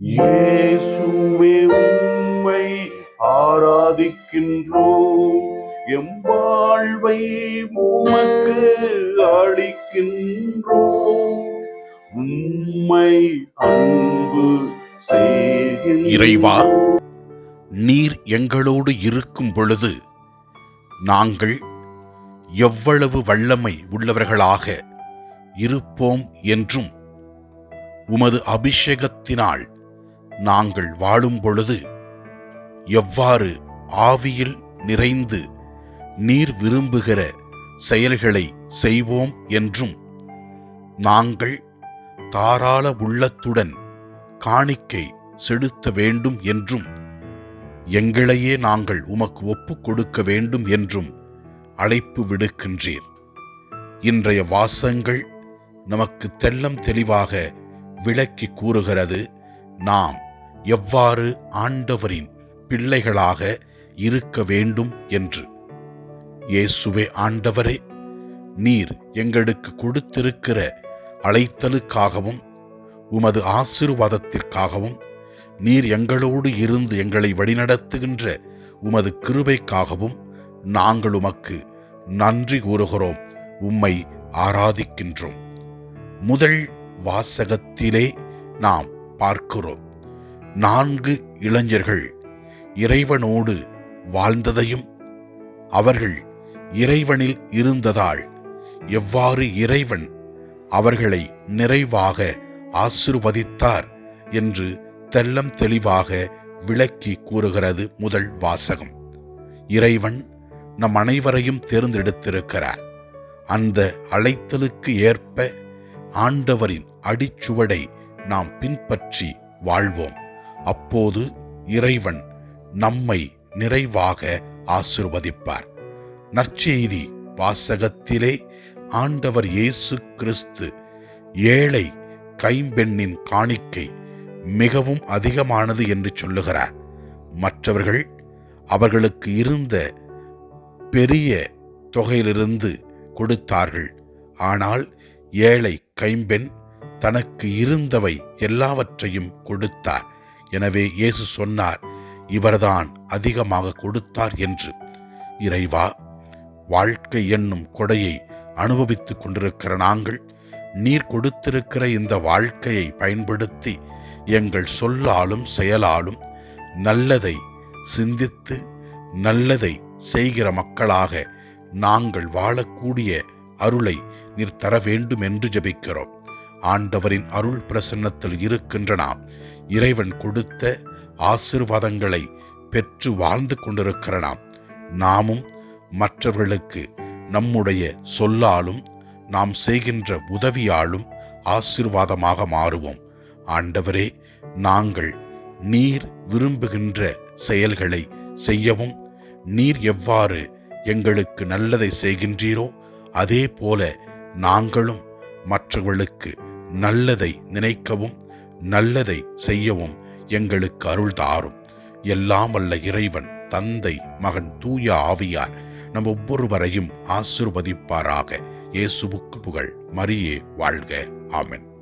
இயேசுவே உம்மை ஆராதிக்கின்றோம். எம் வாழ்வை உமக்கு அளிக்கின்றோம். உம்மை அன்பு இறைவா நீர் எங்களோடு இருக்கும் பொழுது நாங்கள் எவ்வளவு வல்லமை உள்ளவர்களாக இருப்போம் என்றும் உமது அபிஷேகத்தினால் நாங்கள் வாழும் பொழுது எவ்வாறு ஆவியில் நிறைந்து நீர் விரும்புகிற செயல்களை செய்வோம் என்றும் நாங்கள் தாராள உள்ளத்துடன் காணிக்கை செலுத்த வேண்டும் என்றும் எங்களையே நாங்கள் உமக்கு ஒப்புக் கொடுக்க வேண்டும் என்றும் அழைப்பு விடுக்கின்றீர். இன்றைய வாசங்கள் நமக்கு தெல்லம் தெளிவாக விளக்கி கூறுகிறது. நாம் எவ்வாறு ஆண்டவரின் பிள்ளைகளாக இருக்க வேண்டும் என்று. இயேசுவே ஆண்டவரே நீர் எங்களுக்கு கொடுத்திருக்கிற அழைத்தலுக்காகவும் உமது ஆசிர்வாதத்திற்காகவும் நீர் எங்களோடு இருந்து எங்களை வழிநடத்துகின்ற உமது கிருபைக்காகவும் நாங்கள் உமக்கு நன்றி கூறுகிறோம் உம்மை ஆராதிக்கின்றோம். முதல் வாசகத்திலே நாம் பார்க்கிறோம். நான்கு இளைஞர்கள் இறைவனோடு வாழ்ந்ததையும் அவர்கள் இறைவனில் இருந்ததால் எவ்வாறு இறைவன் அவர்களை நிறைவாக ஆசிர்வதித்தார் என்று தெல்லம் தெளிவாக விளக்கி கூறுகிறது முதல் வாசகம். இறைவன் நம் அனைவரையும் தேர்ந்தெடுத்திருக்கிறார். அந்த அழைத்தலுக்கு ஏற்ப ஆண்டவரின் அடிச்சுவடை நாம் பின்பற்றி வாழ்வோம். அப்போது இறைவன் நம்மை நிறைவாக ஆசிர்வதிப்பார். நற்செய்தி வாசகத்திலே ஆண்டவர் இயேசு கிறிஸ்து ஏழை கைம்பெண்ணின் காணிக்கை மிகவும் அதிகமானது என்று சொல்லுகிறார். மற்றவர்கள் அவர்களுக்கு இருந்த பெரிய தொகையிலிருந்து கொடுத்தார்கள். ஆனால் ஏழை கைம்பெண் தனக்கு இருந்தவை எல்லாவற்றையும் கொடுத்தார். எனவே இயேசு சொன்னார் இவர்தான் அதிகமாக கொடுத்தார் என்று. இறைவா வாழ்க்கை என்னும் கொடையை அனுபவித்துக் கொண்டிருக்கிற நாங்கள் நீர் கொடுத்திருக்கிற இந்த வாழ்க்கையை பயன்படுத்தி எங்கள் சொல்லாலும் செயலாலும் நல்லதை சிந்தித்து நல்லதை செய்கிற மக்களாக நாங்கள் வாழக்கூடிய அருளை நீர் தர வேண்டும் என்று ஜெபிக்கிறோம். ஆண்டவரின் அருள் பிரசன்னத்தில் இருக்கின்ற நாம் இறைவன் கொடுத்த ஆசிர்வாதங்களை பெற்று வாழ்ந்து கொண்டிருக்கிற நாம் நாமும் மற்றவர்களுக்கு நம்முடைய சொல்லாலும் நாம் செய்கின்ற உதவியாலும் ஆசிர்வாதமாக மாறுவோம். ஆண்டவரே நாங்கள் நீர் விரும்புகின்ற செயல்களை செய்யவும் நீர் எவ்வாறு எங்களுக்கு நல்லதை செய்கின்றீரோ அதே போல நாங்களும் மற்றவர்களுக்கு நல்லதை நினைக்கவும் நல்லதை செய்யவும் எங்களுக்கு அருள் தாரும். எல்லாம் அல்ல இறைவன் தந்தை மகன் தூய ஆவியார் நம் ஒவ்வொருவரையும் ஆசிர்வதிப்பாராக. இயேசுவுக்கு புகழ். மரியே வாழ்க. ஆமென்.